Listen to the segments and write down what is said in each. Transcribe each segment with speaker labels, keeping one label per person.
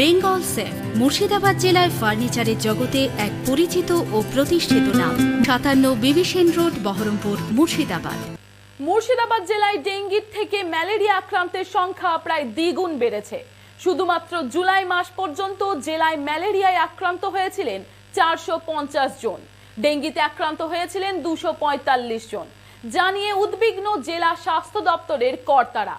Speaker 1: Bengal safe, Murshidabad জেলায় ফার্নিচারের জগতে এক পরিচিত ও প্রতিষ্ঠিত নাম। সাতান্ন বিবিসেন রোড, বহরমপুর, মুর্শিদাবাদ।
Speaker 2: মুর্শিদাবাদ জেলায় ডেঙ্গির থেকে ম্যালেরিয়া আক্রান্তের সংখ্যা প্রায় দ্বিগুণ বেড়েছে। শুধুমাত্র জুলাই মাস পর্যন্ত জেলায় ম্যালেরিয়ায় আক্রান্ত হয়েছিলেন চারশো পঞ্চাশ জন। ডেঙ্গিতে আক্রান্ত হয়েছিলেন দুশো জন। জানিয়ে উদ্বিগ্ন জেলা স্বাস্থ্য দপ্তরের কর্তারা।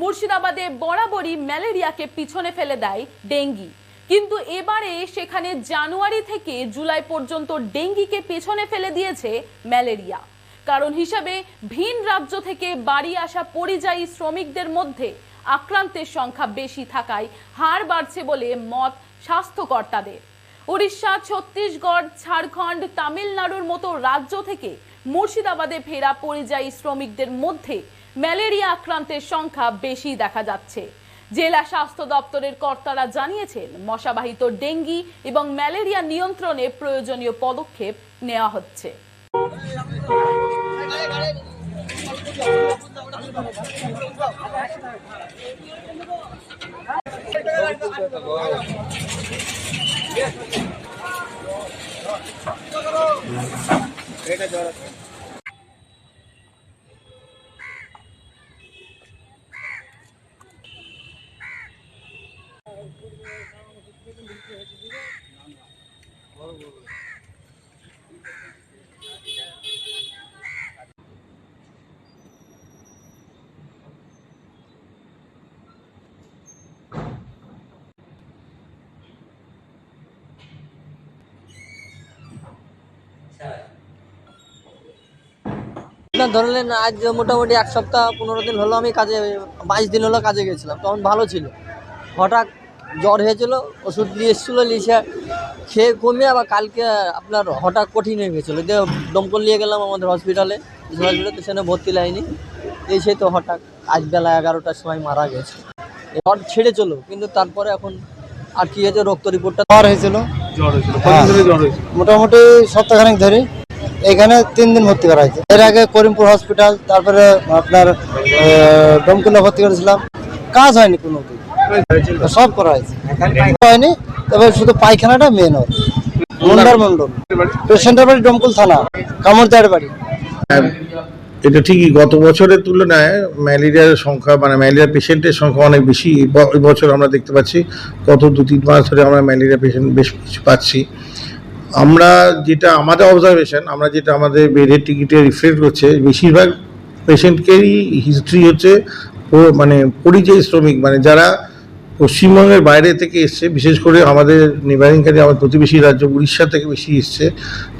Speaker 2: মুর্শিদাবাদে বরাবরই ম্যালেরিয়াকে পিছনে ফেলে দেয় ডেঙ্গি। কিন্তু এবারে সেখানে জানুয়ারি থেকে জুলাই পর্যন্ত ডেঙ্গিকে পেছনে ফেলে দিয়েছে ম্যালেরিয়া। কারণ হিসাবে ভিন রাজ্য থেকে বাড়ি আসা পরিযায়ী শ্রমিকদের মধ্যে আক্রান্তের সংখ্যা বেশি থাকায় হার বাড়ছে বলে মত স্বাস্থ্যকর্তাদের। উড়িষ্যা, ছত্তিশগড়, ঝাড়খণ্ড, তামিলনাড়ুর মতো রাজ্য থেকে মুর্শিদাবাদে ফেরা পরিযায়ী শ্রমিকদের মধ্যে ম্যালেরিয়া আক্রান্তের সংখ্যা বেশি দেখা যাচ্ছে। জেলা স্বাস্থ্য দপ্তরের কর্তারা জানিয়েছেন, মশাবাহিত ডেঙ্গি এবং ম্যালেরিয়া নিয়ন্ত্রণে প্রয়োজনীয় পদক্ষেপ নেওয়া হচ্ছে।
Speaker 3: না ধরলেন আজ মোটামুটি এক সপ্তাহ পনেরো দিন হলো আমি কাজে বাইশ দিন হলো কাজে গেছিলাম তখন ভালো ছিল। হঠাৎ জ্বর হয়েছিল ওষুধ নিয়ে এসেছিল লিসে খেয়ে কমে আবার কালকে আপনার হঠাৎ কঠিন হয়ে গেছিল। দিয়ে দমকল নিয়ে গেলাম আমাদের হসপিটালে হসপিটালে তো সেখানে ভর্তি লাইনি। এই সে তো হঠাৎ আজ বেলা এগারোটার সময় মারা গেছে। জ্বর ছেড়ে চলো কিন্তু তারপরে এখন আর কি হয়েছে রক্ত রিপোর্টটা
Speaker 4: জ্বর হয়েছিল। হ্যাঁ।
Speaker 5: জ্বর হয়েছিল?
Speaker 4: মোটামুটি সপ্তাহখানেক ধরে এখানে তিন দিন ভর্তি করা হয়েছে। এর আগে করিমপুর হসপিটাল তারপরে আপনার ডমকুলা ভর্তি করেছিলাম। কাজ হয়নি কোনো। সব করা হয়েছে। হয়নি, তবে শুধু পায়খানাটা মেন হয় মন্ডল। মন্ডল পেশেন্টের বাড়ি ডমকুল থানা কামড়দার বাড়ি।
Speaker 5: এটা ঠিকই, গত বছরের তুলনায় ম্যালেরিয়ার সংখ্যা মানে ম্যালেরিয়া পেশেন্টের সংখ্যা অনেক বেশি। এবছর আমরা দেখতে পাচ্ছি, গত দু তিন মাস ধরে আমরা ম্যালেরিয়া পেশেন্ট বেশ কিছু পাচ্ছি। আমরা যেটা আমাদের অবজারভেশন আমরা যেটা আমাদের বেডের টিকিটে রিফ্লেক্ট করছে, বেশিরভাগ পেশেন্টকেই হিস্ট্রি হচ্ছে মানে পরিযায়ী শ্রমিক মানে যারা পশ্চিমবঙ্গের বাইরে থেকে এসছে, বিশেষ করে আমাদের নেবারিংকারী আমাদের প্রতিবেশী রাজ্য, উড়িষ্যা থেকে বেশি এসছে,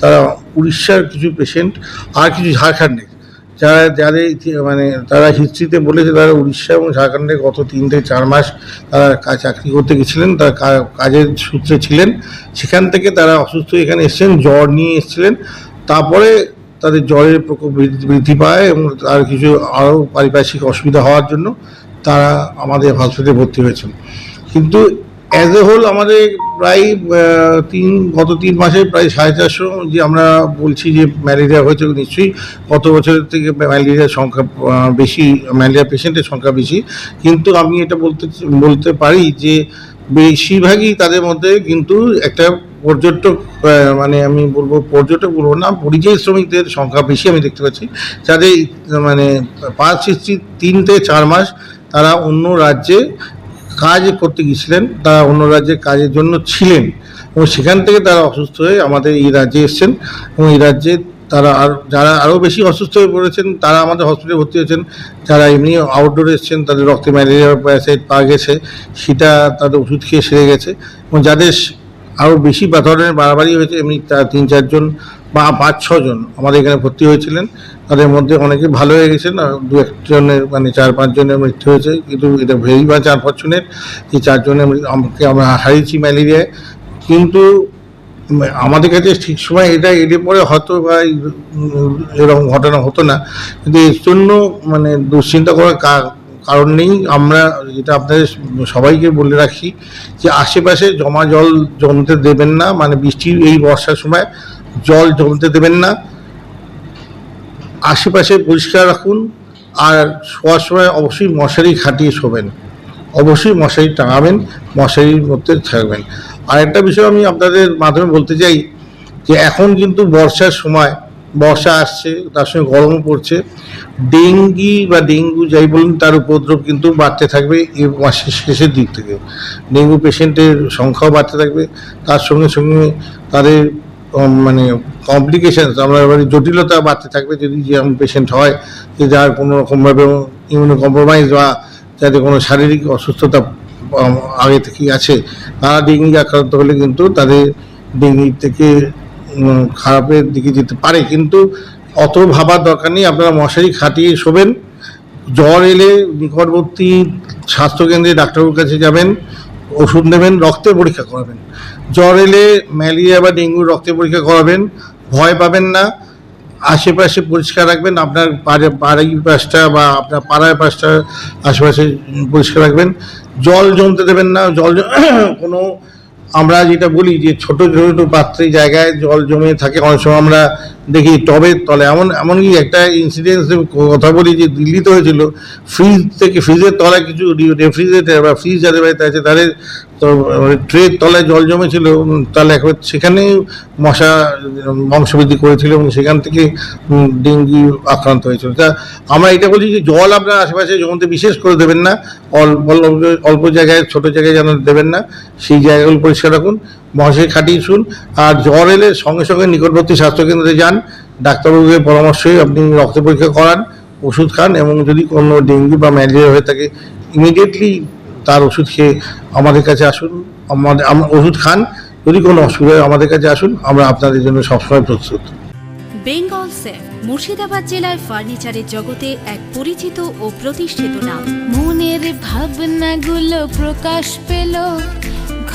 Speaker 5: তারা উড়িষ্যার কিছু পেশেন্ট আর কিছু ঝাড়খণ্ডের যারা যাদের মানে তারা হিস্ট্রিতে বলেছে তারা উড়িষ্যা এবং ঝাড়খণ্ডে গত তিন থেকে চার মাস তারা চাকরি করতে গেছিলেন, তারা কাজের সূত্রে ছিলেন। সেখান থেকে তারা অসুস্থ এখানে এসেছেন, জ্বর নিয়ে এসেছিলেন। তারপরে তাদের জ্বরের প্রকোপ বৃদ্ধি- বৃদ্ধি পায় এবং তার কিছু আরও পারিপার্শ্বিক অসুবিধা হওয়ার জন্য তারা আমাদের হসপিটালে ভর্তি হয়েছেন। কিন্তু অ্যাজ এ হোল আমাদের প্রায় তিন, গত তিন মাসে প্রায় সাড়ে চারশো যে আমরা বলছি যে ম্যালেরিয়া হয়েছে নিশ্চয়ই, গত বছরের থেকে ম্যালেরিয়ার সংখ্যা বেশি, ম্যালেরিয়া পেশেন্টের সংখ্যা বেশি। কিন্তু আমি এটা বলতে বলতে পারি যে বেশিরভাগই তাদের মধ্যে কিন্তু একটা পর্যটক মানে আমি বলব পর্যটক বলব না, পরিযায়ী শ্রমিকদের সংখ্যা বেশি আমি দেখতে পাচ্ছি। যাদের মানে পাঁচ হিস্ট্রি তিন থেকে চার মাস তারা অন্য রাজ্যে কাজ করতে গিয়েছিলেন, তারা অন্য রাজ্যে কাজের জন্য ছিলেন এবং সেখান থেকে তারা অসুস্থ হয়ে আমাদের এই রাজ্যে এসেছেন এবং এই রাজ্যে তারা আর, যারা আরও বেশি অসুস্থ হয়ে পড়েছেন, তারা আমাদের হসপিটালে ভর্তি হয়েছেন। যারা এমনি আউটডোরে এসছেন, তাদের রক্তে ম্যালেরিয়া প্যারাসাইট পাওয়া গেছে, সেটা তাদের ওষুধ খেয়ে সেরে গেছে এবং যাদের আরও বেশি বা ধরনের বাড়াবাড়ি হয়েছে, এমনি তার তিন চারজন বা পাঁচ ছজন আমাদের এখানে ভর্তি হয়েছিলেন। তাদের মধ্যে অনেকে ভালো হয়ে গেছেন দু একজনের মানে চার পাঁচজনের মৃত্যু হয়েছে। কিন্তু এটা ভেরি বা চার পাঁচজনের এই চারজনের আমাকে আমরা হারিয়েছি ম্যালেরিয়ায়। কিন্তু আমাদের কাছে ঠিক সময় এটা এলে পরে হয়তো বা এরকম ঘটনা হতো না। কিন্তু এর জন্য মানে দুশ্চিন্তা করার কারণ নেই। আমরা যেটা আপনাদের সবাইকে বলে রাখি যে আশেপাশে জমা জল জমতে দেবেন না। মানে বৃষ্টির এই বর্ষার সময় জল জমতে দেবেন না। আশেপাশে পরিষ্কার রাখুন আর শোয়ার সময় অবশ্যই মশারি খাটিয়ে শোবেন। অবশ্যই মশারি টাঙাবেন, মশারির মধ্যে থাকবেন। আর একটা বিষয় আমি আপনাদের মাধ্যমে বলতে চাই যে এখন কিন্তু বর্ষার সময়, বর্ষা আসছে, তার সঙ্গে গরমও পড়ছে। ডেঙ্গি বা ডেঙ্গু যাই বলুন, তার উপদ্রব কিন্তু বাড়তে থাকবে এই মাসের শেষের দিক থেকে। ডেঙ্গু পেশেন্টের সংখ্যাও বাড়তে থাকবে। তার সঙ্গে সঙ্গে তাদের মানে কমপ্লিকেশন আমরা এবারে জটিলতা বাড়তে থাকবে যদি যেমন পেশেন্ট হয়, যে যার কোনো রকমভাবে ইমিউনো কম্প্রোমাইজ বা যাদের কোনো শারীরিক অসুস্থতা আগে থেকেই আছে, তারা ডেঙ্গি আক্রান্ত হলে কিন্তু তাদের ডেঙ্গি থেকে খারাপের দিকে যেতে পারে। কিন্তু অত ভাবার দরকার নেই, আপনারা মশারি খাটিয়ে শোবেন, জ্বর এলে নিকটবর্তী স্বাস্থ্যকেন্দ্রে ডাক্তারবাবুর কাছে যাবেন, ওষুধ নেবেন, রক্তের পরীক্ষা করাবেন। জ্বর এলে ম্যালেরিয়া বা ডেঙ্গুর রক্তের পরীক্ষা করাবেন, ভয় পাবেন না, আশেপাশে পরিষ্কার রাখবেন, আপনার বাড়ির পাশটা বা আপনার পাড়ায় পাশটা আশেপাশে পরিষ্কার রাখবেন। জল জমতে দেবেন না, জল কোনো আমরা যেটা বলি যে ছোট ছোটো পাত্রে জায়গায় জল জমে থাকে, অনেক সময় আমরা দেখি টবের তলে এমন এমনকি একটা ইনসিডেন্স কথা বলি যে দিল্লিতে হয়েছিল ফ্রিজ থেকে ফ্রিজের তলায় কিছু রেফ্রিজারেটার বা ফ্রিজ যাদের বাড়িতে আছে, তাদের ট্রের তলায় জল জমেছিল তাহলে একবার সেখানেই মশা বংশবৃদ্ধি করেছিল এবং সেখান থেকে ডেঙ্গি আক্রান্ত হয়েছিল। তা আমরা এটা বলি যে জল আপনার আশেপাশে জমতে বিশেষ করে দেবেন না অল্প- অল্প জায়গায়, ছোট জায়গায় যেন দেবেন না, সেই জায়গাগুলো পরিষ্কার রাখুন। মশারি খাটিয়ে শুন আর জ্বর এলে সঙ্গে সঙ্গে নিকটবর্তী স্বাস্থ্যকেন্দ্রে যান। ডাক্তারবাবুকে পরামর্শে আপনি রক্ত পরীক্ষা করান, ওষুধ খান এবং যদি কোনো ডেঙ্গু বা ম্যালেরিয়া হয়ে থাকে ইমিডিয়েটলি তার ওষুধ খেয়ে আমাদের কাছে আসুন। আমাদের ওষুধ খান, যদি কোনো অসুবিধা আমাদের কাছে আসুন, আমরা আপনাদের জন্য সবসময় প্রস্তুত।
Speaker 1: বেঙ্গল সেফ মুর্শিদাবাদ জেলায় ফার্নিচারের জগতে এক পরিচিত ও প্রতিষ্ঠিত নাম।
Speaker 6: মনের ভাবনাগুলো প্রকাশ পেল।